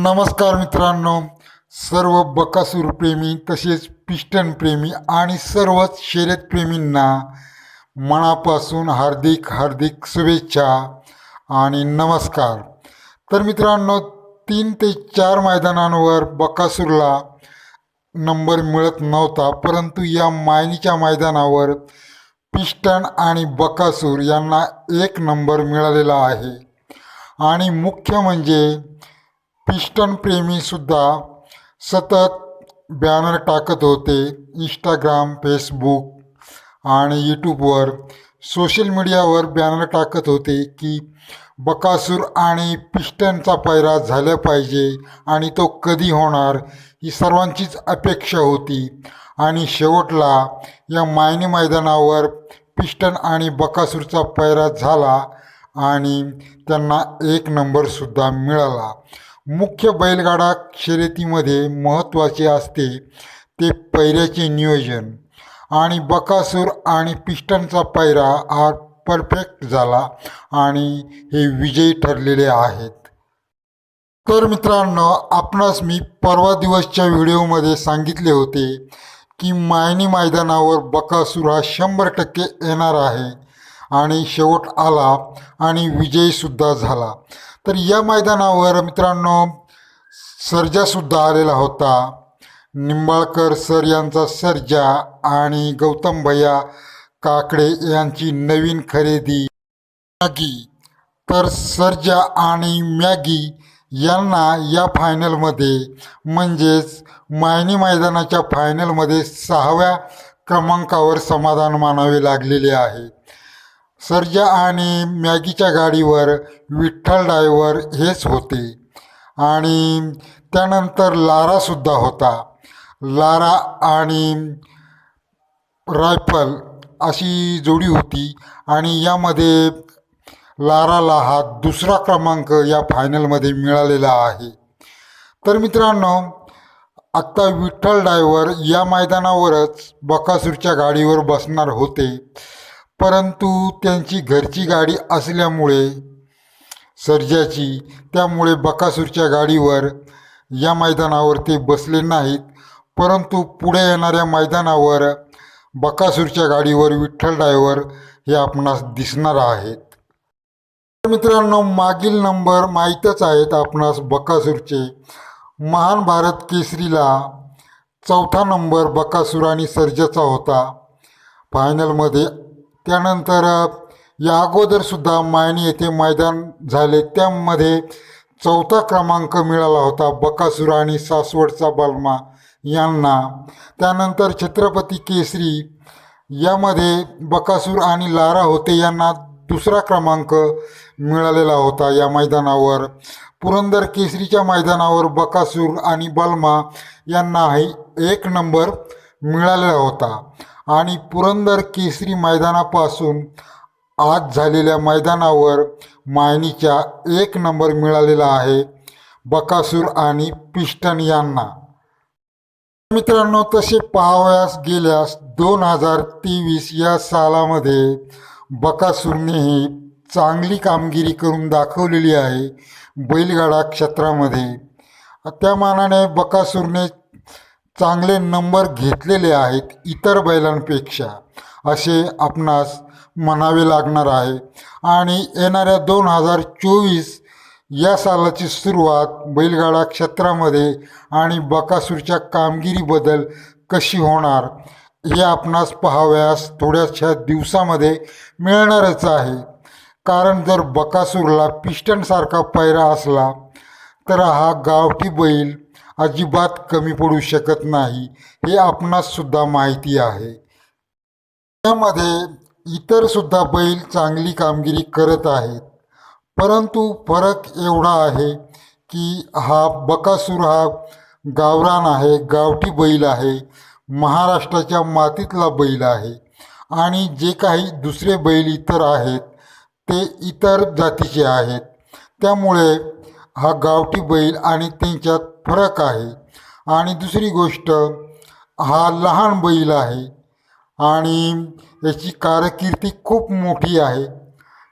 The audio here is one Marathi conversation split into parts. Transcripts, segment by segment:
नमस्कार मित्रांनो. सर्व बकासूर प्रेमी तसेच पिस्टन प्रेमी आणि सर्वच शर्यतप्रेमींना मनापासून हार्दिक हार्दिक शुभेच्छा आणि नमस्कार. तर मित्रांनो तीन ते चार मैदानांवर बकासूरला नंबर मिळत नव्हता परंतु या मायनीच्या मैदानावर पिस्टन आणि बकासूर यांना एक नंबर मिळालेला आहे. आणि मुख्य म्हणजे पिस्टन प्रेमीसुद्धा सतत बॅनर टाकत होते. इंस्टाग्राम फेसबुक आणि यूट्यूबवर सोशल मीडियावर बॅनर टाकत होते की बकासूर आणि पिस्टनचा पैरा झाला पाहिजे आणि तो कधी होणार ही सर्वांचीच अपेक्षा होती. आणि शेवटला या मायनी मैदानावर पिस्टन आणि बकासूरचा पैरा झाला आणि त्यांना एक नंबरसुद्धा मिळाला. मुख्य बैलगाडा शर्यतीमध्ये महत्त्वाचे असते ते पैऱ्याचे नियोजन. आणि बकासूर आणि पिस्टनचा पैरा हा परफेक्ट झाला आणि हे विजयी ठरलेले आहेत. तर मित्रांनो आपणास मी परवा दिवसच्या व्हिडिओमध्ये सांगितले होते की मायनी मैदानावर बकासूर हा शंभर टक्के येणार आहे. आणि शेवट आला आणि विजयीसुद्धा झाला. तर या मैदानावर मित्रांनो सर्जासुद्धा आलेला होता. निंबाळकर सर यांचा सर्जा आणि गौतम भैया काकडे यांची नवीन खरेदी. मॅगी. तर सर्जा आणि मॅगी यांना या फायनलमध्ये म्हणजेच मायनी मैदानाच्या फायनलमध्ये सहाव्या क्रमांकावर समाधान मानावे लागलेले आहे. सर्जा आणि मॅगीच्या गाडीवर विठ्ठल ड्रायव्हर हेच होते. आणि त्यानंतर लारासुद्धा होता. लारा आणि रायफल अशी जोडी होती आणि यामध्ये लाराला हा दुसरा क्रमांक या फायनलमध्ये मिळालेला आहे. तर मित्रांनो आत्ता विठ्ठल ड्रायव्हर या मैदानावरच बकासूरच्या गाडीवर बसणार होते. परंतु त्यांची घरची गाडी असल्यामुळे सर्जाची त्यामुळे बकासूरच्या गाडीवर या मैदानावर ते बसले नाहीत. परंतु पुढे येणाऱ्या मैदानावर बकासूरच्या गाडीवर विठ्ठल ड्रायव्हर हे आपणास दिसणार आहेत. तर मित्रांनो मागील नंबर माहीतच आहेत आपणास बकासूरचे. महान भारत केसरीला चौथा नंबर बकासूर आणि सर्जाचा होता. फायनलमध्ये त्यानंतर या अगोदरसुद्धा मायनी येथे मैदान झाले. त्यामध्ये चौथा क्रमांक मिळाला होता बकासूर आणि सासवडचा बलमा यांना. त्यानंतर छत्रपती केसरी यामध्ये बकासूर आणि लारा होते यांना दुसरा क्रमांक मिळालेला होता या मैदानावर. पुरंदर केसरीच्या मैदानावर बकासूर आणि बलमा यांना एक नंबर मिळालेला होता. आणि पुरंदर केसरी मैदानापासून आज झालेल्या मैदानावर मायनीच्या एक नंबर मिळालेला आहे बकासूर आणि पिस्टन यांना. मित्रांनो तसे पाहावयास गेल्यास दोन हजार तेवीस या सालामध्ये बकासूरने ही चांगली कामगिरी करून दाखवलेली आहे बैलगाडा क्षेत्रामध्ये. त्या मानाने बकासूरने चांगले नंबर घेतलेले आहेत इतर बैलांपेक्षा असे आपणास म्हणावे लागणार आहे. आणि येणाऱ्या दोन हजार चोवीस या सालाची सुरुवात बैलगाडा क्षेत्रामध्ये आणि बकासूरच्या कामगिरीबद्दल कशी होणार हे आपणास पाहाव्यास थोड्याशा दिवसामध्ये मिळणारच आहे. कारण जर बकासूरला पिस्टनसारखा पैरा असला तर हा गावठी बैल अजिबात कमी पडू शकत नाही हे आपणाससुद्धा माहिती आहे. त्यामध्ये इतरसुद्धा बैल चांगली कामगिरी करत आहेत. परंतु फरक एवढा आहे की हा बकासूर हा गावरान आहे गावठी बैल आहे महाराष्ट्राच्या मातीतला बैल आहे आणि जे काही दुसरे बैल इतर आहेत ते इतर जातीचे आहेत. त्यामुळे हा गावठी बैल आणि त्यांच्यात फरक आहे. आणि दुसरी गोष्ट हा लहान बैल आहे आणि याची कारकिर्दी खूप मोठी आहे.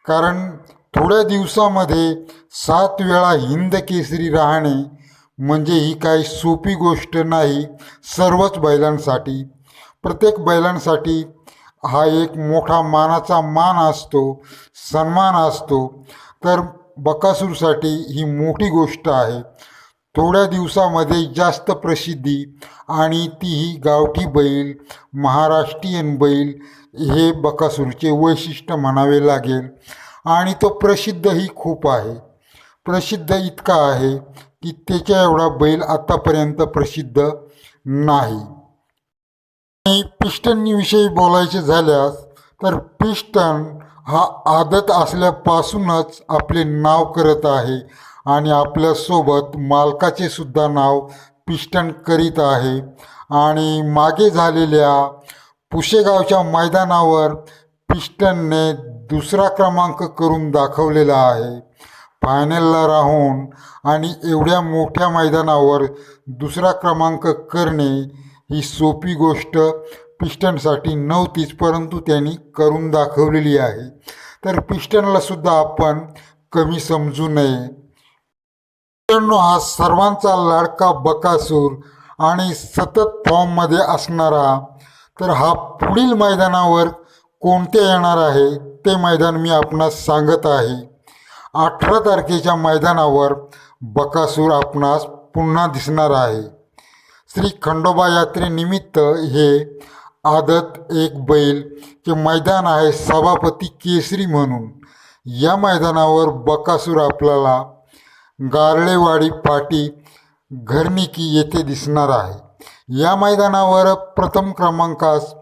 कारण थोड्या दिवसामध्ये सात वेळा हिंद केसरी राहणे म्हणजे ही काही सोपी गोष्ट नाही सर्वच बैलांसाठी. प्रत्येक बैलांसाठी हा एक मोठा मानाचा मान असतो सन्मान असतो. तर बकासूरसाठी ही मोठी गोष्ट आहे. थोड्या दिवसामध्ये जास्त प्रसिद्धी आणि तीही गावठी बैल महाराष्ट्रीयन बैल हे बकासूरचे वैशिष्ट्य म्हणावे लागेल. आणि तो प्रसिद्धही खूप आहे. प्रसिद्ध इतका आहे की त्याच्या एवढा बैल आतापर्यंत प्रसिद्ध नाही. आणि पिस्टनविषयी बोलायचे झाल्यास तर पिस्टन हा आदत असल्यापासूनच आपले नाव करत आहे. आणि आपल्यासोबत मालकाचे सुद्धा नाव पिष्टन करीत आहे. आणि मागे झालेल्या पुशेगावच्या मैदानावर पिस्टनने दुसरा क्रमांक करून दाखवलेला आहे. फायनलला राहून आणि एवढ्या मोठ्या मैदानावर दुसरा क्रमांक करणे ही सोपी गोष्ट पिस्टनसाठी नव्हतीच परंतु त्यांनी करून दाखवलेली आहे. तर पिष्टनलासुद्धा आपण कमी समजू नये. हा सर्वांचा लाडका बकासूर आणि सतत फॉर्ममध्ये असणारा तर हा पुढील मैदानावर कोणते येणार आहे ते मैदान मी आपणास सांगत आहे. अठरा तारखेच्या मैदानावर बकासूर आपणास पुन्हा दिसणार आहे. श्री खंडोबा यात्रेनिमित्त हे आदत एक बैल जे मैदान आहे सभापती केसरी म्हणून. या मैदानावर बकासूर आपल्याला गारळेवाडी पाटी घरनिकी येथे दिसणार आहे. या मैदानावर प्रथम क्रमांकास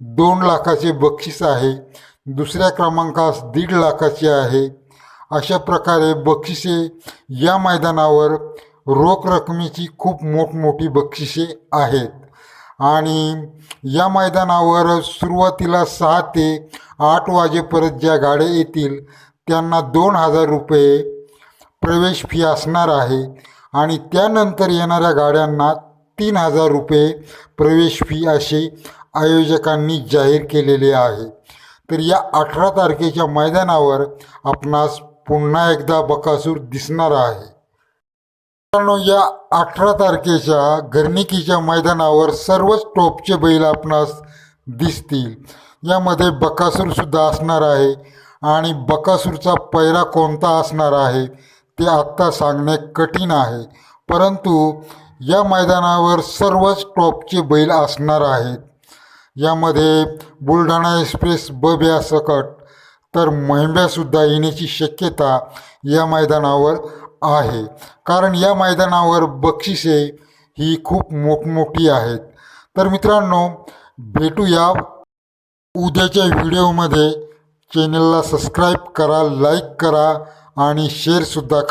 दोन लाखाचे बक्षीस आहे. दुसऱ्या क्रमांकास दीड लाखाचे आहे. अशा प्रकारे बक्षिसे या मैदानावर रोख रकमेची खूप मोठमोठी बक्षिसे आहेत. आणि या मैदानावर सुरुवातीला सहा ते आठ वाजेपर्यंत ज्या गाड्या येतील त्यांना दोन हजार रुपये प्रवेश फी असणार आहे. आणि त्यानंतर येणाऱ्या गाड्यांना तीन हजार रुपये प्रवेश फी असे आयोजकांनी जाहीर केलेले आहे. तर या अठरा तारखेच्या मैदानावर आपणास पुन्हा एकदा बकासूर दिसणार आहे. मित्रांनो या अठरा तारखेच्या घरणिकीच्या मैदानावर सर्वच टॉपचे बैल आपणास दिसतील. यामध्ये बकासूरसुद्धा असणार आहे. आणि बकासूरचा पैरा कोणता असणार आहे? ते आत्ता सांगणे कठीण आहे. परंतु या मैदानावर सर्वच टॉपचे बैल असणार आहेत. यामध्ये बुलढाणा एक्सप्रेस बब्या सकट तर महिंब्यासुद्धा येण्याची शक्यता या मैदानावर आहे. कारण या मैदानावर बक्षिसे ही खूप मोठमोठी आहेत. तर मित्रांनो भेटूया उद्याच्या व्हिडिओमध्ये. चॅनलला सबस्क्राईब करा लाईक करा आणि शेअरसुद्धा कर